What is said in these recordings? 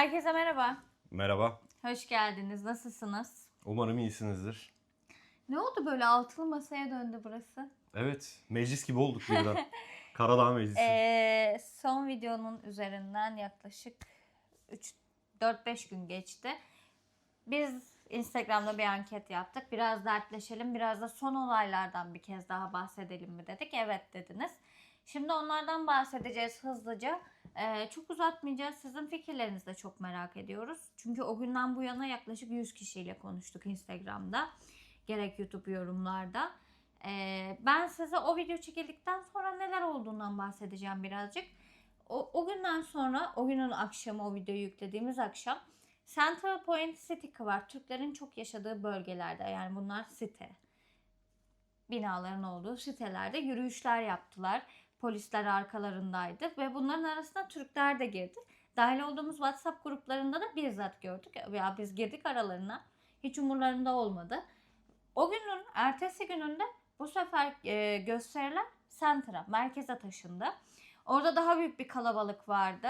Herkese merhaba. Merhaba. Hoş geldiniz. Nasılsınız? Umarım iyisinizdir. Ne oldu böyle altılı masaya döndü burası? Evet, meclis gibi olduk birden. Karadağ Meclisi. Ee, son videonun üzerinden yaklaşık 3 4-5 gün geçti. Biz Instagram'da bir anket yaptık. Biraz dertleşelim, biraz da son olaylardan bir kez daha bahsedelim mi dedik. Evet dediniz. Şimdi onlardan bahsedeceğiz hızlıca. Ee, çok uzatmayacağız. Sizin fikirlerinizi de çok merak ediyoruz. Çünkü o günden bu yana yaklaşık 100 kişiyle konuştuk Instagram'da. Gerek YouTube yorumlarda. Ee, ben size o video çekildikten sonra neler olduğundan bahsedeceğim birazcık. O, o günden sonra, o günün akşamı, o videoyu yüklediğimiz akşam Central Point City var. Türklerin çok yaşadığı bölgelerde yani bunlar site. Binaların olduğu sitelerde yürüyüşler yaptılar. Polisler arkalarındaydı ve bunların arasında Türkler de girdi. Dahil olduğumuz WhatsApp gruplarında da bizzat gördük. Ya biz girdik aralarına. Hiç umurlarında olmadı. O günün ertesi gününde bu sefer e, gösteriler Center'a, merkeze taşındı. Orada daha büyük bir kalabalık vardı.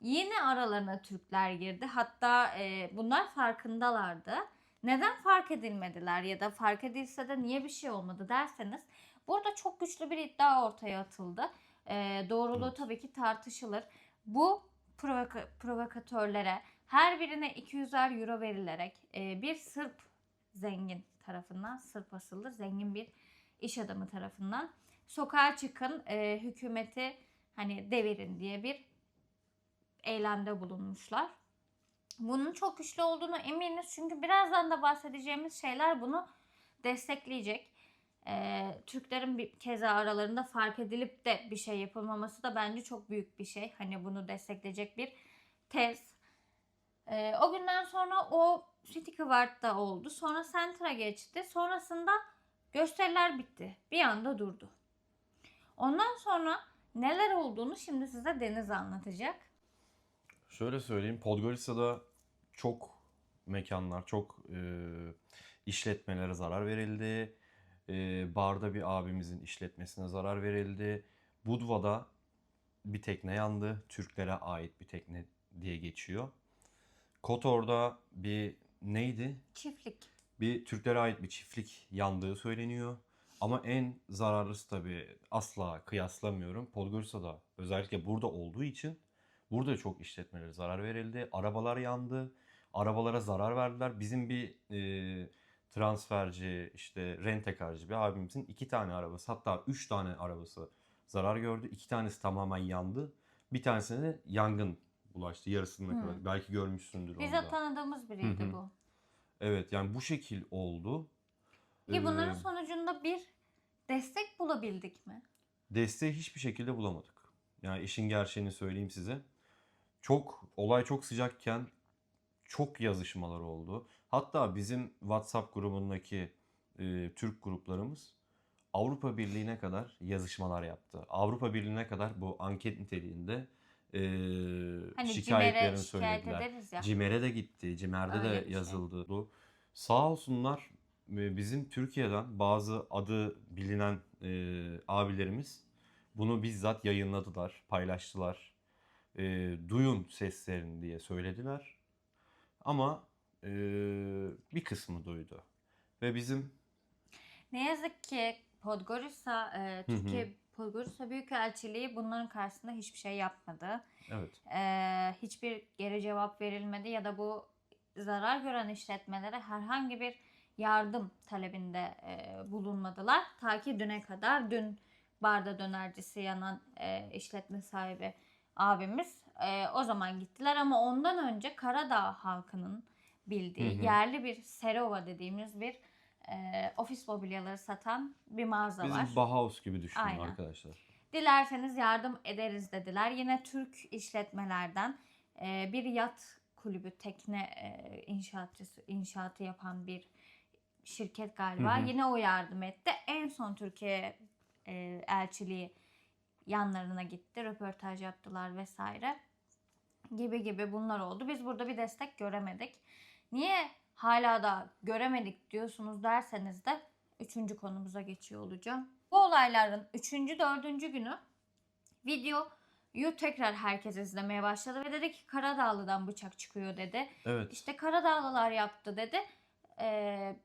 Yine aralarına Türkler girdi. Hatta e, bunlar farkındalardı. Neden fark edilmediler ya da fark edilse de niye bir şey olmadı derseniz burada çok güçlü bir iddia ortaya atıldı. E, doğruluğu tabii ki tartışılır. Bu provoka- provokatörlere her birine 200'er euro verilerek e, bir Sırp zengin tarafından, Sırp asıllı zengin bir iş adamı tarafından sokağa çıkın e, hükümeti hani devirin diye bir eylemde bulunmuşlar. Bunun çok güçlü olduğunu eminiz çünkü birazdan da bahsedeceğimiz şeyler bunu destekleyecek. Ee, Türklerin bir keza aralarında fark edilip de bir şey yapılmaması da bence çok büyük bir şey. Hani bunu destekleyecek bir tez. Ee, o günden sonra o City Kıvart'ta oldu. Sonra Center'a geçti. Sonrasında gösteriler bitti. Bir anda durdu. Ondan sonra neler olduğunu şimdi size Deniz anlatacak. Şöyle söyleyeyim, Podgorica'da çok mekanlar, çok e, işletmelere zarar verildi. E, barda bir abimizin işletmesine zarar verildi. Budva'da bir tekne yandı. Türklere ait bir tekne diye geçiyor. Kotor'da bir neydi? Çiftlik. bir Türklere ait bir çiftlik yandığı söyleniyor. Ama en zararlısı tabii asla kıyaslamıyorum. Podgorica'da özellikle burada olduğu için burada çok işletmelere zarar verildi. Arabalar yandı. Arabalara zarar verdiler. Bizim bir e, transferci işte rentekarcı bir abimizin iki tane arabası hatta üç tane arabası zarar gördü. İki tanesi tamamen yandı. Bir tanesine de yangın bulaştı yarısına Hı. kadar. Belki görmüşsündür onu Bize da. tanıdığımız biriydi Hı hı. bu. Evet yani bu şekil oldu. Ki bunların Ee, sonucunda bir destek bulabildik mi? desteği hiçbir şekilde bulamadık. Yani işin gerçeğini söyleyeyim size. Çok olay çok sıcakken çok yazışmalar oldu. Hatta bizim WhatsApp grubundaki e, Türk gruplarımız Avrupa Birliği'ne kadar yazışmalar yaptı. Avrupa Birliği'ne kadar bu anket niteliğinde e, Hani şikayetlerini şikayet söylediler. ederiz ya. CİMER'e de gitti. CİMER'de Öyle de şey. yazıldı. Bu. Sağ olsunlar e, bizim Türkiye'den bazı adı bilinen e, abilerimiz bunu bizzat yayınladılar, paylaştılar. E, duyun seslerini diye söylediler. Ama e, bir kısmı duydu. Ve bizim Ne yazık ki Podgorica, e, Hı hı. Türkiye Podgorica Büyükelçiliği bunların karşısında hiçbir şey yapmadı. evet E, hiçbir geri cevap verilmedi ya da bu zarar gören işletmelere herhangi bir yardım talebinde e, bulunmadılar. Ta ki düne kadar dün barda dönercisi yanan e, işletme sahibi abimiz e, o zaman gittiler ama ondan önce Karadağ halkının bildiği Hı hı. yerli bir Serova dediğimiz bir e, ofis mobilyaları satan bir mağaza var. bizim Bauhaus gibi düşünün Aynen. arkadaşlar. Dilerseniz yardım ederiz dediler. Yine Türk işletmelerden e, bir yat kulübü tekne e, inşaatçısı inşaatı yapan bir şirket galiba. Hı hı. Yine o yardım etti. En son Türkiye e, elçiliği yanlarına gitti. Röportaj yaptılar vesaire. Gibi gibi bunlar oldu. Biz burada bir destek göremedik. Niye hala da göremedik diyorsunuz derseniz de üçüncü konumuza geçiyor olacağım. Bu olayların üçüncü, dördüncü günü video Yu tekrar herkes izlemeye başladı ve dedi ki Karadağlı'dan bıçak çıkıyor dedi. Evet. İşte Karadağlılar yaptı dedi. Ee,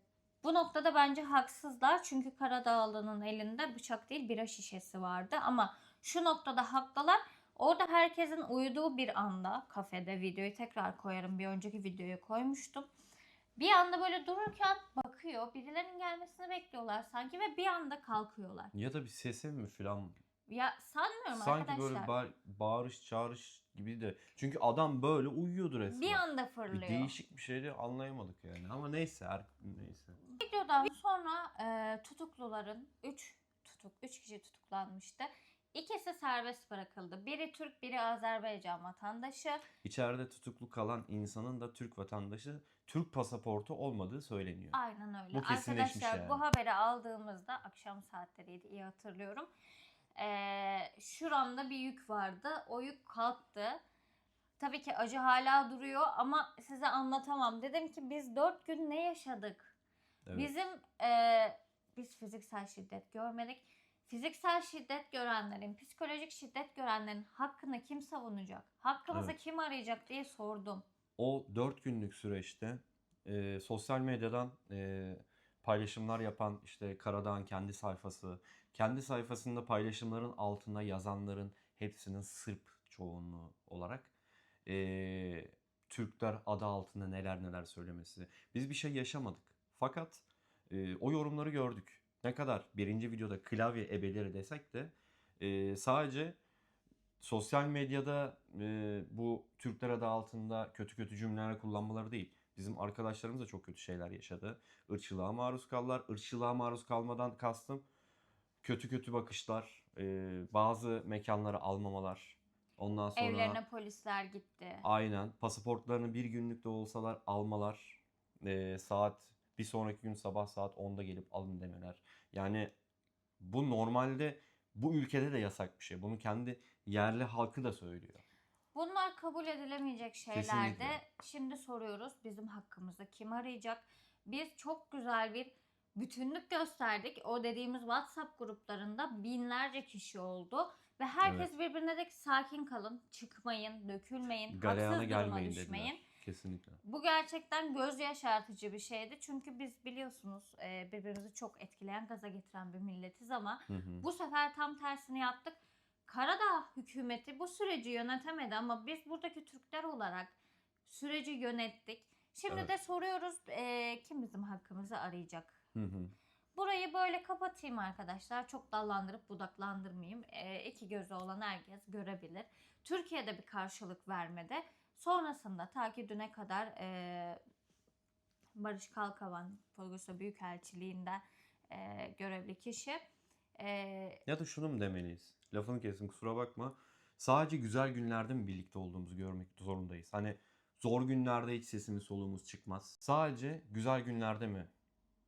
bu noktada bence haksızlar çünkü Karadağlı'nın elinde bıçak değil bira şişesi vardı ama şu noktada haklılar. Orada herkesin uyuduğu bir anda kafede videoyu tekrar koyarım bir önceki videoyu koymuştum. Bir anda böyle dururken bakıyor birilerinin gelmesini bekliyorlar sanki ve bir anda kalkıyorlar. Ya da bir sesi mi falan Ya sanmıyorum Sanki arkadaşlar. böyle ba- bağırış çağırış gibi de. Çünkü adam böyle uyuyordu resmen. bir anda Bir fırlıyor. değişik bir şeydi anlayamadık yani. Ama neyse her neyse. Videodan sonra e, tutukluların 3 tutuk 3 kişi tutuklanmıştı. İkisi serbest bırakıldı. Biri Türk, biri Azerbaycan vatandaşı. İçeride tutuklu kalan insanın da Türk vatandaşı Türk pasaportu olmadığı söyleniyor. Aynen öyle. Bu Arkadaşlar yani. bu haberi aldığımızda akşam saatleriydi iyi hatırlıyorum. E, şuramda bir yük vardı. O yük kalktı. Tabii ki acı hala duruyor ama size anlatamam. Dedim ki biz 4 gün ne yaşadık? Evet. Bizim e, biz fiziksel şiddet görmedik. Fiziksel şiddet görenlerin, psikolojik şiddet görenlerin hakkını kim savunacak? Hakkımızı Evet. kim arayacak diye sordum. O 4 günlük süreçte e, sosyal medyadan e, paylaşımlar yapan işte Karadağ'ın kendi sayfası, kendi sayfasında paylaşımların altına yazanların hepsinin Sırp çoğunluğu olarak e, Türkler adı altında neler neler söylemesi. Biz bir şey yaşamadık. Fakat e, o yorumları gördük. Ne kadar birinci videoda klavye ebeleri desek de e, sadece sosyal medyada e, bu Türkler adı altında kötü kötü cümleler kullanmaları değil. Bizim arkadaşlarımız da çok kötü şeyler yaşadı. Irkçılığa maruz kaldılar. Irkçılığa maruz kalmadan kastım kötü kötü bakışlar, e, bazı mekanlara almamalar. Ondan sonra Evlerine polisler gitti. aynen pasaportlarını bir günlük de olsalar almalar. E, saat bir sonraki gün sabah saat 10'da gelip alın demeler. Yani bu normalde bu ülkede de yasak bir şey. Bunu kendi yerli halkı da söylüyor. Bunlar kabul edilemeyecek şeylerdi. Kesinlikle. Şimdi soruyoruz bizim hakkımızda kim arayacak? Biz çok güzel bir bütünlük gösterdik. O dediğimiz WhatsApp gruplarında binlerce kişi oldu. Ve herkes birbirine de sakin kalın, çıkmayın, dökülmeyin, Galeyana haksız duruma düşmeyin. dediler. Kesinlikle. Bu gerçekten göz yaşartıcı bir şeydi. Çünkü biz biliyorsunuz e, birbirimizi çok etkileyen, gaza getiren bir milletiz ama Hı hı. bu sefer tam tersini yaptık. Karadağ hükümeti bu süreci yönetemedi ama biz buradaki Türkler olarak süreci yönettik. Şimdi Evet. de soruyoruz e, kim bizim hakkımızı arayacak? Hı hı. Burayı böyle kapatayım arkadaşlar. Çok dallandırıp budaklandırmayayım. E, iki gözü olan herkes görebilir. Türkiye'de bir karşılık vermedi. Sonrasında ta ki düne kadar e, Barış Kalkavan Polgus'a Büyükelçiliğinde e, görevli kişi e, Ya da şunu mu demeliyiz? Lafını kesin kusura bakma. Sadece güzel günlerde mi birlikte olduğumuzu görmek zorundayız? Hani zor günlerde hiç sesimiz soluğumuz çıkmaz. Sadece güzel günlerde mi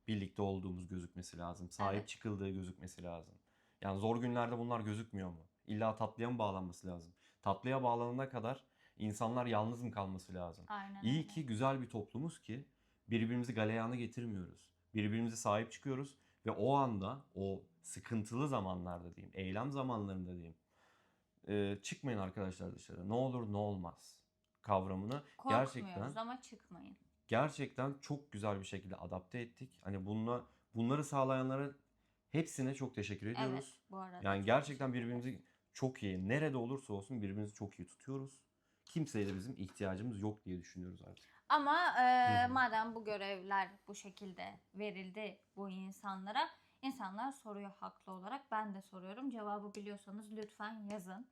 birlikte olduğumuz gözükmesi lazım? Sahip Evet. çıkıldığı gözükmesi lazım. Yani zor günlerde bunlar gözükmüyor mu? İlla tatlıya mı bağlanması lazım? Tatlıya bağlanana kadar insanlar yalnız mı kalması lazım? aynen İyi ki güzel bir toplumuz ki birbirimizi galeyana getirmiyoruz. Birbirimize sahip çıkıyoruz ve o anda o sıkıntılı zamanlarda diyeyim, eylem zamanlarında diyeyim. e, çıkmayın arkadaşlar dışarı. Ne olur ne olmaz kavramını Korkmuyoruz gerçekten ama çıkmayın. gerçekten çok güzel bir şekilde adapte ettik. Hani bununla bunları sağlayanlara hepsine çok teşekkür ediyoruz. Evet bu arada. Yani gerçekten birbirimizi çok iyi, nerede olursa olsun birbirimizi çok iyi tutuyoruz. Kimseye de bizim ihtiyacımız yok diye düşünüyoruz artık. Ama e, madem bu görevler bu şekilde verildi bu insanlara, insanlar soruyor haklı olarak. Ben de soruyorum. Cevabı biliyorsanız lütfen yazın.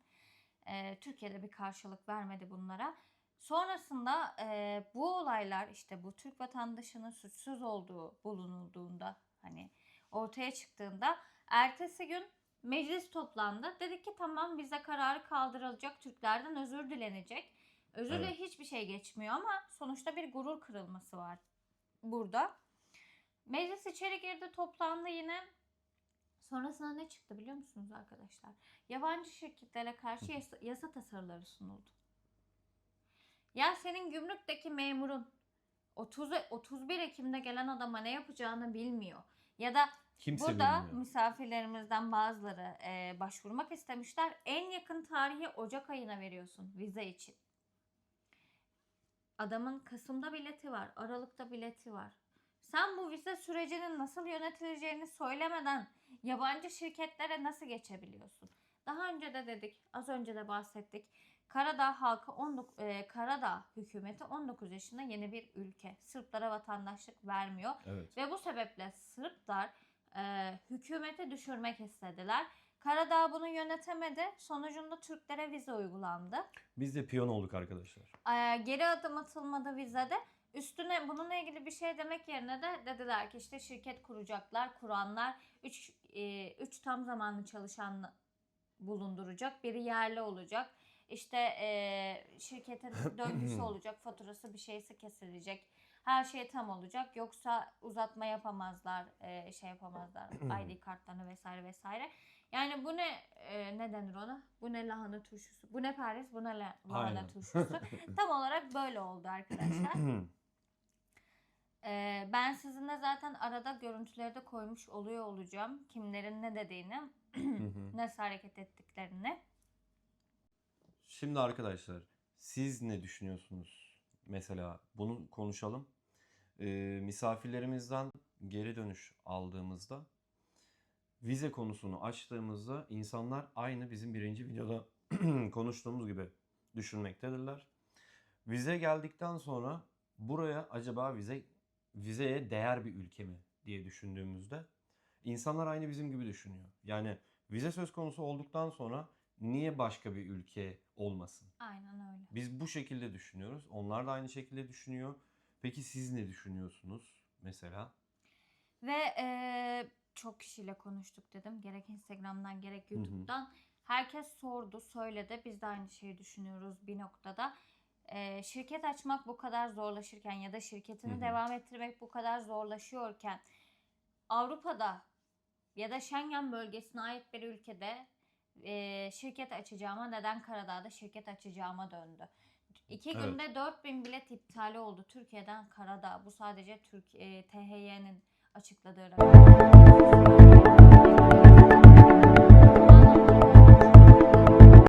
E, Türkiye'de bir karşılık vermedi bunlara. Sonrasında e, bu olaylar işte bu Türk vatandaşının suçsuz olduğu bulunulduğunda hani ortaya çıktığında ertesi gün meclis toplandı. Dedik ki tamam bize kararı kaldırılacak Türklerden özür dilenecek. Özürle Evet. hiçbir şey geçmiyor ama sonuçta bir gurur kırılması var burada. Meclis içeri girdi toplandı yine. Sonrasında ne çıktı biliyor musunuz arkadaşlar? Yabancı şirketlere karşı yasa, yasa tasarıları sunuldu. Ya senin gümrükteki memurun 30 31 Ekim'de gelen adama ne yapacağını bilmiyor. Ya da Kimse Burada bilmiyor. misafirlerimizden bazıları e, başvurmak istemişler. En yakın tarihi Ocak ayına veriyorsun vize için. Adamın Kasım'da bileti var, Aralık'ta bileti var. Sen bu vize sürecinin nasıl yönetileceğini söylemeden yabancı şirketlere nasıl geçebiliyorsun? Daha önce de dedik, az önce de bahsettik. Karadağ halkı 19, e, Karadağ hükümeti 19 yaşında yeni bir ülke. Sırplara vatandaşlık vermiyor. Evet. Ve bu sebeple Sırplar e, hükümeti düşürmek istediler. Karadağ bunu yönetemedi. Sonucunda Türklere vize uygulandı. Biz de piyon olduk arkadaşlar. E, geri adım atılmadı vizede. Üstüne bununla ilgili bir şey demek yerine de dediler ki işte şirket kuracaklar, kuranlar 3 3 tam zamanlı çalışan bulunduracak, biri yerli olacak. İşte e, şirketin döngüsü olacak, faturası bir şeysi kesilecek. Her şey tam olacak. Yoksa uzatma yapamazlar, e, şey yapamazlar. ID kartlarını vesaire vesaire. Yani bu ne e, ne denir ona? Bu ne lahana turşusu? Bu ne Paris? Bu ne la- lahana Aynen. turşusu? tam olarak böyle oldu arkadaşlar. Ee, ben sizinle zaten arada görüntüleri de koymuş oluyor olacağım. Kimlerin ne dediğini, nasıl hareket ettiklerini. Şimdi arkadaşlar siz ne düşünüyorsunuz? Mesela bunu konuşalım. Ee, misafirlerimizden geri dönüş aldığımızda vize konusunu açtığımızda insanlar aynı bizim birinci videoda konuştuğumuz gibi düşünmektedirler. Vize geldikten sonra buraya acaba vize vizeye değer bir ülke mi diye düşündüğümüzde insanlar aynı bizim gibi düşünüyor. Yani vize söz konusu olduktan sonra niye başka bir ülke olmasın? Aynen öyle. Biz bu şekilde düşünüyoruz. Onlar da aynı şekilde düşünüyor. Peki siz ne düşünüyorsunuz mesela? Ve e, çok kişiyle konuştuk dedim. Gerek Instagram'dan gerek hı. YouTube'dan. Herkes sordu, söyledi. Biz de aynı şeyi düşünüyoruz bir noktada. E, şirket açmak bu kadar zorlaşırken ya da şirketini Hı hı. devam ettirmek bu kadar zorlaşıyorken Avrupa'da ya da Schengen bölgesine ait bir ülkede e, şirket açacağıma neden Karadağ'da şirket açacağıma döndü. İki Evet. günde 4000 bilet iptali oldu Türkiye'den Karadağ. Bu sadece Türk e, THY'nin açıkladığı rakam.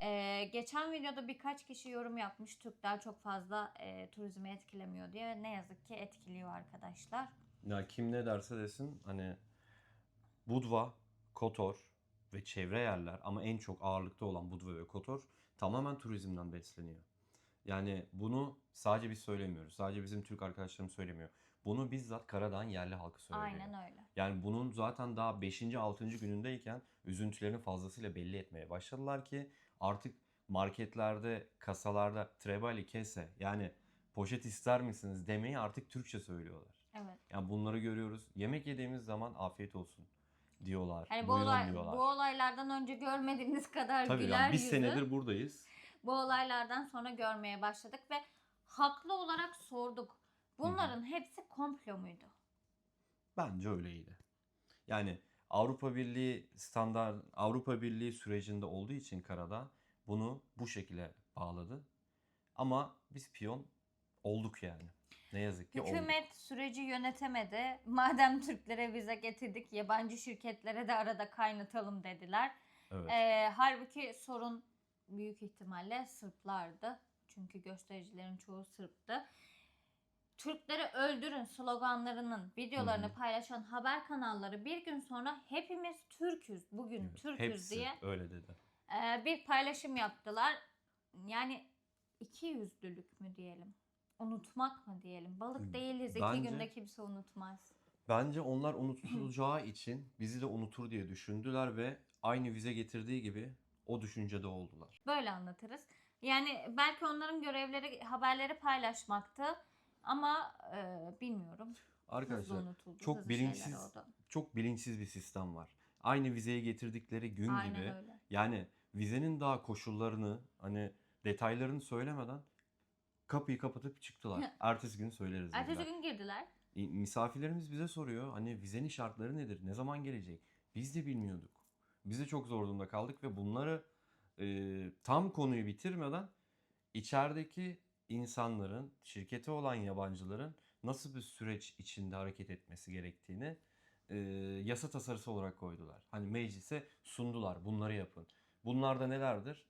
E, geçen videoda birkaç kişi yorum yapmış. Türkler çok fazla e, turizmi etkilemiyor diye. Ne yazık ki etkiliyor arkadaşlar. Ya kim ne derse desin hani Budva, Kotor ve çevre yerler ama en çok ağırlıkta olan Budva ve Kotor tamamen turizmden besleniyor. Yani bunu sadece biz söylemiyoruz. Sadece bizim Türk arkadaşlarım söylemiyor. Bunu bizzat Karadağ'ın yerli halkı söylüyor. Aynen öyle. Yani bunun zaten daha 5. 6. günündeyken üzüntülerini fazlasıyla belli etmeye başladılar ki artık marketlerde, kasalarda trebali kese yani poşet ister misiniz demeyi artık Türkçe söylüyorlar. Evet. Yani bunları görüyoruz. Yemek yediğimiz zaman afiyet olsun diyorlar. Hani bu, olay, diyorlar. bu olaylardan önce görmediğimiz kadar Tabii güler yani bir yüzü senedir buradayız. Bu olaylardan sonra görmeye başladık ve haklı olarak sorduk. Bunların hepsi komplo muydu? Bence öyleydi. Yani Avrupa Birliği standart Avrupa Birliği sürecinde olduğu için karada bunu bu şekilde bağladı. Ama biz piyon olduk yani. Ne yazık ki olduk. Hükümet süreci yönetemedi. Madem Türklere vize getirdik, yabancı şirketlere de arada kaynatalım dediler. Evet. Ee, halbuki sorun büyük ihtimalle Sırplardı. Çünkü göstericilerin çoğu Sırptı. Türkleri öldürün sloganlarının videolarını Hı hı. paylaşan haber kanalları bir gün sonra hepimiz Türküz, bugün Evet, Türküz Hepsi diye öyle dedi. e, bir paylaşım yaptılar. Yani iki yüzlülük mü diyelim? Unutmak mı diyelim? Balık değiliz. iki Bence- günde kimse unutmaz. Bence onlar unutulacağı için bizi de unutur diye düşündüler ve aynı vize getirdiği gibi o düşüncede oldular. Böyle anlatırız. Yani belki onların görevleri, haberleri paylaşmaktı. Ama e, bilmiyorum. Arkadaşlar unutuldu. çok bilinçsiz çok bilinçsiz bir sistem var. Aynı vizeyi getirdikleri gün Aynen gibi öyle. yani vizenin daha koşullarını hani detaylarını söylemeden kapıyı kapatıp çıktılar. Ertesi gün söyleriz Ertesi dediler. gün girdiler. E, Misafirlerimiz bize soruyor hani vizenin şartları nedir? Ne zaman gelecek? Biz de bilmiyorduk. Biz de çok zor durumda kaldık ve bunları e, tam konuyu bitirmeden içerideki insanların, şirkete olan yabancıların nasıl bir süreç içinde hareket etmesi gerektiğini e, yasa tasarısı olarak koydular. Hani meclise sundular. Bunları yapın. Bunlar da nelerdir?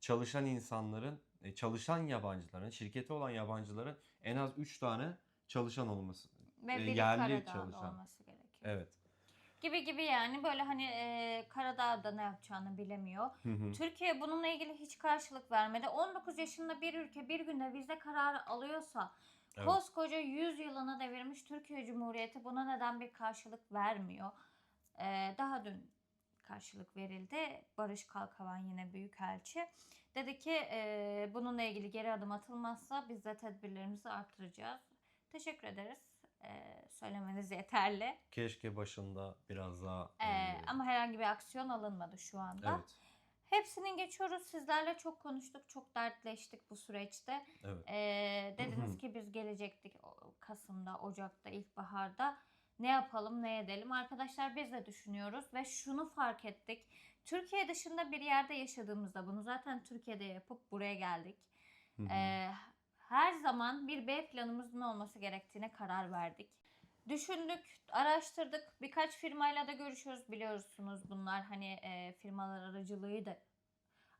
Çalışan insanların, e, çalışan yabancıların, şirketi olan yabancıların en az 3 tane çalışan olması. Ve E, yerli çalışan. olması gerekiyor. Evet. Gibi gibi yani böyle hani e, Karadağ'da ne yapacağını bilemiyor. Hı hı. Türkiye bununla ilgili hiç karşılık vermedi. 19 yaşında bir ülke bir günde vize kararı alıyorsa Evet. koskoca 100 yılını devirmiş Türkiye Cumhuriyeti buna neden bir karşılık vermiyor? Ee, daha dün karşılık verildi. Barış Kalkavan yine büyükelçi. Dedi ki e, bununla ilgili geri adım atılmazsa biz de tedbirlerimizi artıracağız. Teşekkür ederiz. Ee, söylemeniz yeterli. Keşke başında biraz daha Ee, e, ama herhangi bir aksiyon alınmadı şu anda. evet. Hepsini geçiyoruz. Sizlerle çok konuştuk, çok dertleştik bu süreçte. Evet. Ee, dediniz ki biz gelecektik Kasım'da, Ocak'ta, ilkbaharda. Ne yapalım, ne edelim? Arkadaşlar biz de düşünüyoruz ve şunu fark ettik. Türkiye dışında bir yerde yaşadığımızda bunu zaten Türkiye'de yapıp buraya geldik. Ee, her zaman bir B planımızın olması gerektiğine karar verdik. Düşündük, araştırdık. Birkaç firmayla da görüşüyoruz biliyorsunuz bunlar hani e, firmalar aracılığı da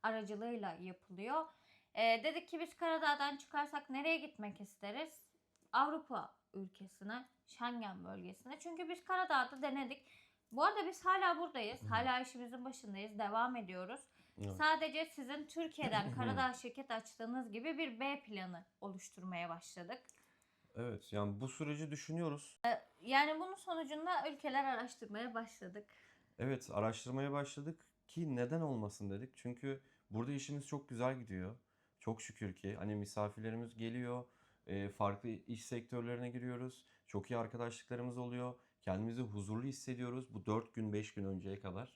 aracılığıyla yapılıyor. E, dedik ki biz Karadağ'dan çıkarsak nereye gitmek isteriz? Avrupa ülkesine, Schengen bölgesine. Çünkü biz Karadağ'da denedik. Bu arada biz hala buradayız. Hala işimizin başındayız. Devam ediyoruz. Evet. Sadece sizin Türkiye'den Karadağ şirket açtığınız gibi bir B planı oluşturmaya başladık. Evet. Yani bu süreci düşünüyoruz. Yani bunun sonucunda ülkeler araştırmaya başladık. Evet, araştırmaya başladık ki neden olmasın dedik. Çünkü burada işimiz çok güzel gidiyor. Çok şükür ki hani misafirlerimiz geliyor, e, farklı iş sektörlerine giriyoruz. Çok iyi arkadaşlıklarımız oluyor. Kendimizi huzurlu hissediyoruz bu 4 gün 5 gün önceye kadar.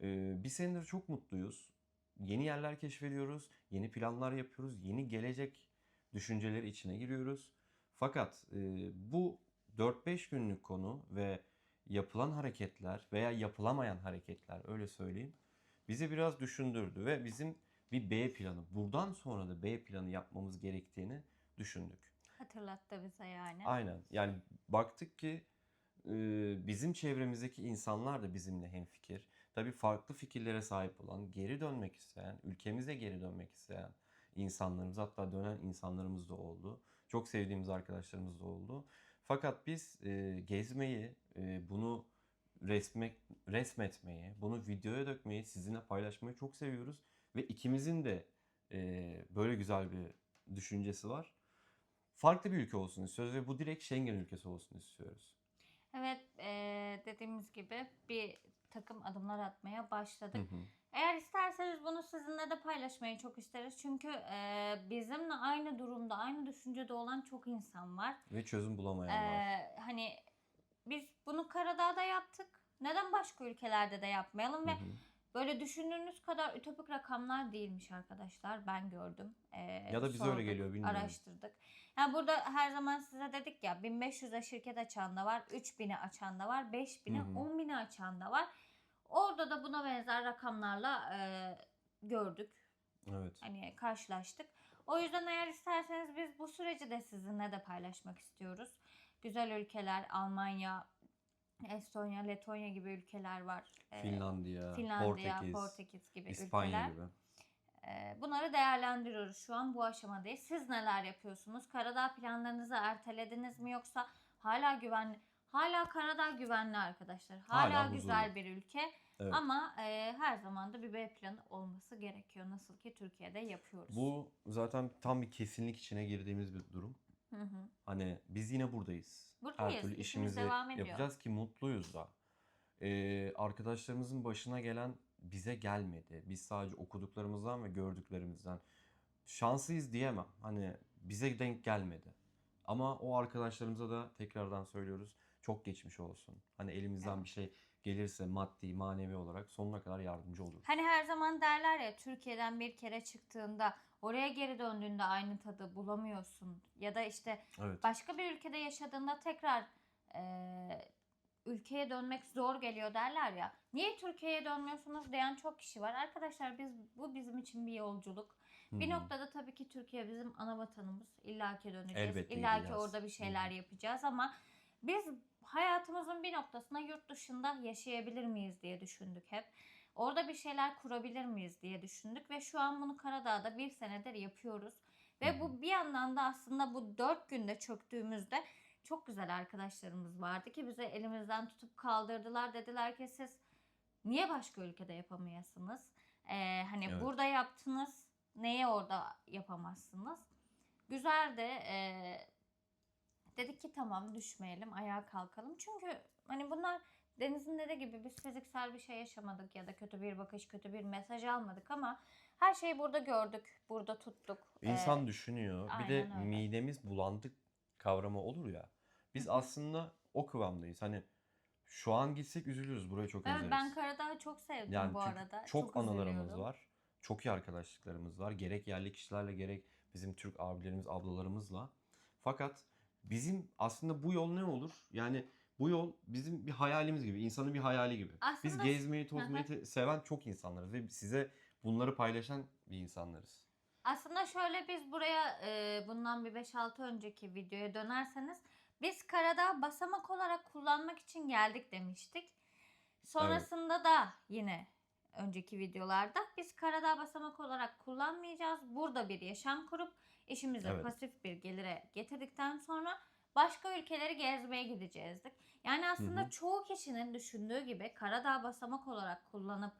Bir senedir çok mutluyuz. Yeni yerler keşfediyoruz, yeni planlar yapıyoruz, yeni gelecek düşünceleri içine giriyoruz. Fakat bu 4-5 günlük konu ve yapılan hareketler veya yapılamayan hareketler öyle söyleyeyim bizi biraz düşündürdü ve bizim bir B planı buradan sonra da B planı yapmamız gerektiğini düşündük. Hatırlattı bize yani. Aynen yani baktık ki bizim çevremizdeki insanlar da bizimle hemfikir. Tabii farklı fikirlere sahip olan, geri dönmek isteyen, ülkemize geri dönmek isteyen insanlarımız hatta dönen insanlarımız da oldu. Çok sevdiğimiz arkadaşlarımız da oldu. Fakat biz e, gezmeyi, e, bunu resmek, resmetmeyi, bunu videoya dökmeyi, sizinle paylaşmayı çok seviyoruz. Ve ikimizin de e, böyle güzel bir düşüncesi var. Farklı bir ülke olsun istiyoruz ve bu direkt Schengen ülkesi olsun istiyoruz. Evet eee, dediğimiz gibi bir takım adımlar atmaya Hı başladık. hı. Eğer isterseniz bunu sizinle de paylaşmayı çok isteriz. Çünkü eee, bizimle aynı durumda, aynı düşüncede olan çok insan var. Ve çözüm bulamayan var. Eee, hani biz bunu Karadağ'da yaptık. Neden başka ülkelerde de yapmayalım Hı ve hı. böyle düşündüğünüz kadar ütopik rakamlar değilmiş arkadaşlar. Ben gördüm. Eee, Ya da bize öyle geliyor, bilmiyorum. Araştırdık. Yani burada her zaman size dedik ya 1500'e şirket açan da var, 3000'e açan da var, 5000'e, Hı hı. 10.000'e açan da var. Orada da buna benzer rakamlarla eee, gördük. Evet. Hani karşılaştık. O yüzden eğer isterseniz biz bu süreci de sizinle de paylaşmak istiyoruz. Güzel ülkeler Almanya, Estonya, Letonya gibi ülkeler var. Finlandiya, Finlandiya, Portekiz, Portekiz gibi İspanya ülkeler. gibi. Bunları değerlendiriyoruz şu an bu aşamadayız. Siz neler yapıyorsunuz? Karadağ planlarınızı ertelediniz mi yoksa hala güvenli? Hala Karadağ güvenli arkadaşlar. Hala, Hala güzel huzurlu. bir ülke. Evet. Ama e, her zaman da bir B planı olması gerekiyor. Nasıl ki Türkiye'de yapıyoruz. Bu zaten tam bir kesinlik içine girdiğimiz bir durum. Hı hı. Hani biz yine buradayız. Buradayız, Her türlü işimiz işimizi devam ediyor. yapacağız ki mutluyuz da. Ee, arkadaşlarımızın başına gelen bize gelmedi. Biz sadece okuduklarımızdan ve gördüklerimizden şanslıyız diyemem. Hani bize denk gelmedi. Ama o arkadaşlarımıza da tekrardan söylüyoruz. Çok geçmiş olsun. Hani elimizden Evet. bir şey gelirse maddi, manevi olarak sonuna kadar yardımcı oluruz. Hani her zaman derler ya Türkiye'den bir kere çıktığında oraya geri döndüğünde aynı tadı bulamıyorsun. Ya da işte Evet. başka bir ülkede yaşadığında tekrar e, ülkeye dönmek zor geliyor derler ya. Niye Türkiye'ye dönmüyorsunuz diyen çok kişi var. Arkadaşlar biz bu bizim için bir yolculuk. Bir Hı hı. noktada tabii ki Türkiye bizim ana vatanımız. İlla ki döneceğiz. Elbette İlla ki orada bir şeyler hı. yapacağız ama Biz hayatımızın bir noktasında yurt dışında yaşayabilir miyiz diye düşündük hep. Orada bir şeyler kurabilir miyiz diye düşündük ve şu an bunu Karadağ'da bir senedir yapıyoruz. Ve bu bir yandan da aslında bu dört günde çöktüğümüzde çok güzel arkadaşlarımız vardı ki bize elimizden tutup kaldırdılar. Dediler ki siz niye başka ülkede yapamayasınız? Ee, hani Evet. burada yaptınız neye orada yapamazsınız? Güzel de e, dedik ki tamam düşmeyelim ayağa kalkalım. Çünkü hani bunlar Deniz'in dediği gibi biz fiziksel bir şey yaşamadık ya da kötü bir bakış, kötü bir mesaj almadık ama her şeyi burada gördük, burada tuttuk. Ee, İnsan düşünüyor. Bir de öyle. midemiz bulandık kavramı olur ya. Biz aslında o kıvamdayız. Hani şu an gitsek üzülürüz. Burayı çok evet, özleriz. ben Karadağ'ı çok sevdim Yani bu arada. çok anılarımız üzülüyorum. var. Çok iyi arkadaşlıklarımız var. Gerek yerli kişilerle gerek bizim Türk abilerimiz, ablalarımızla. Fakat bizim aslında bu yol ne olur? Yani bu yol bizim bir hayalimiz gibi, insanın bir hayali gibi. Biz Aslında- gezmeyi, Hı tozmayı seven çok insanlarız ve size bunları paylaşan bir insanlarız. Aslında şöyle biz buraya e, bundan bir 5-6 önceki videoya dönerseniz biz Karadağ basamak olarak kullanmak için geldik demiştik. Sonrasında da yine önceki videolarda biz Karadağ basamak olarak kullanmayacağız. Burada bir yaşam kurup işimizi Evet. pasif bir gelire getirdikten sonra başka ülkeleri gezmeye gideceğizdik. Yani aslında Hı hı. çoğu kişinin düşündüğü gibi Karadağ basamak olarak kullanıp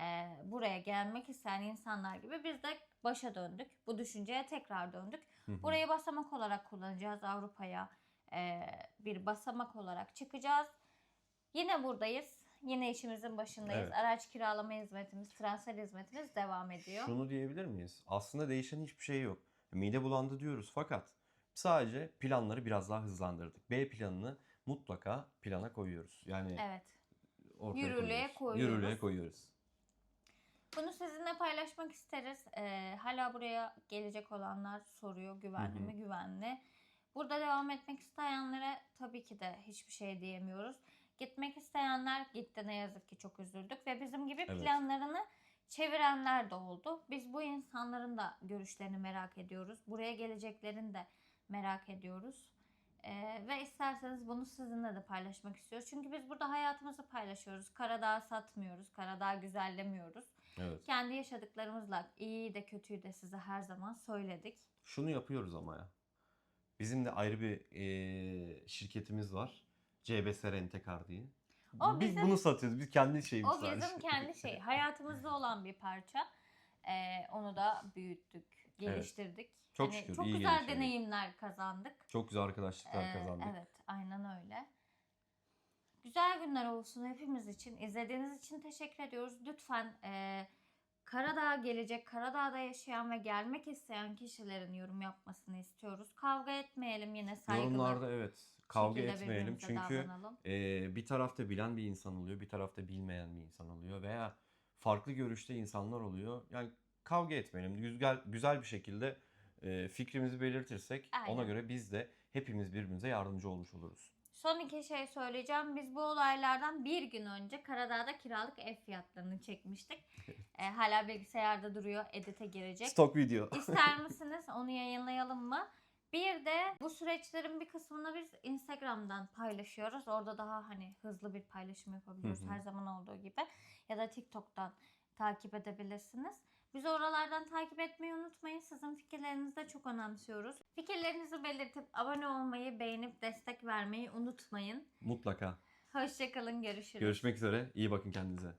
e, buraya gelmek isteyen insanlar gibi biz de başa döndük. Bu düşünceye tekrar döndük. Hı hı. Burayı basamak olarak kullanacağız Avrupa'ya. e, bir basamak olarak çıkacağız. Yine buradayız. Yine işimizin başındayız. Evet. Araç kiralama hizmetimiz, transfer hizmetimiz devam ediyor. Şunu diyebilir miyiz? Aslında değişen hiçbir şey yok. Mide bulandı diyoruz fakat sadece planları biraz daha hızlandırdık. B planını mutlaka plana koyuyoruz. Yani Evet. Yürürlüğe koyuyoruz. koyuyoruz. Yürürlüğe koyuyoruz. Bunu sizinle paylaşmak isteriz. Ee, hala buraya gelecek olanlar soruyor güvenli mi güvenli. Burada devam etmek isteyenlere tabii ki de hiçbir şey diyemiyoruz. Gitmek isteyenler gitti ne yazık ki çok üzüldük ve bizim gibi Evet. planlarını çevirenler de oldu. Biz bu insanların da görüşlerini merak ediyoruz. Buraya geleceklerini de merak ediyoruz. Ee, ve isterseniz bunu sizinle de paylaşmak istiyoruz. Çünkü biz burada hayatımızı paylaşıyoruz. Karadağ satmıyoruz. Karadağ güzellemiyoruz. Evet. Kendi yaşadıklarımızla iyi de kötüyü de size her zaman söyledik. Şunu yapıyoruz ama ya. Bizim de ayrı bir eee, şirketimiz var. CBS Rentekar diye. O Biz bizim- bunu satıyoruz. Biz kendi şeyimiz O sadece. bizim kendi şey, hayatımızda olan bir parça. Ee, onu da büyüttük, geliştirdik. Çok Hani şükür, çok iyi güzel geliştirdik. deneyimler kazandık. Çok güzel arkadaşlıklar Ee, kazandık. Evet, aynen öyle. Güzel günler olsun hepimiz için. İzlediğiniz için teşekkür ediyoruz. Lütfen e, Karadağ'a gelecek, Karadağ'da yaşayan ve gelmek isteyen kişilerin yorum yapmasını istiyoruz. Kavga etmeyelim yine saygılı. Yorumlarda evet kavga etmeyelim çünkü davranalım. Ee, bir tarafta bilen bir insan oluyor, bir tarafta bilmeyen bir insan oluyor veya farklı görüşte insanlar oluyor. Yani kavga etmeyelim. Güzel güzel bir şekilde e, fikrimizi belirtirsek ona Aynen. göre biz de hepimiz birbirimize yardımcı olmuş oluruz. Son iki şey söyleyeceğim. Biz bu olaylardan bir gün önce Karadağ'da kiralık ev fiyatlarını çekmiştik. E, hala bilgisayarda duruyor. Edit'e girecek. Stok video. İster misiniz? Onu yayınlayalım mı? Bir de bu süreçlerin bir kısmını biz Instagram'dan paylaşıyoruz. Orada daha hani hızlı bir paylaşım yapabiliyoruz her zaman olduğu gibi. Ya da TikTok'tan takip edebilirsiniz. Bizi oralardan takip etmeyi unutmayın. Sizin fikirlerinizi de çok önemsiyoruz. Fikirlerinizi belirtip abone olmayı, beğenip destek vermeyi unutmayın. Mutlaka. Hoşçakalın, görüşürüz. Görüşmek üzere. İyi bakın kendinize.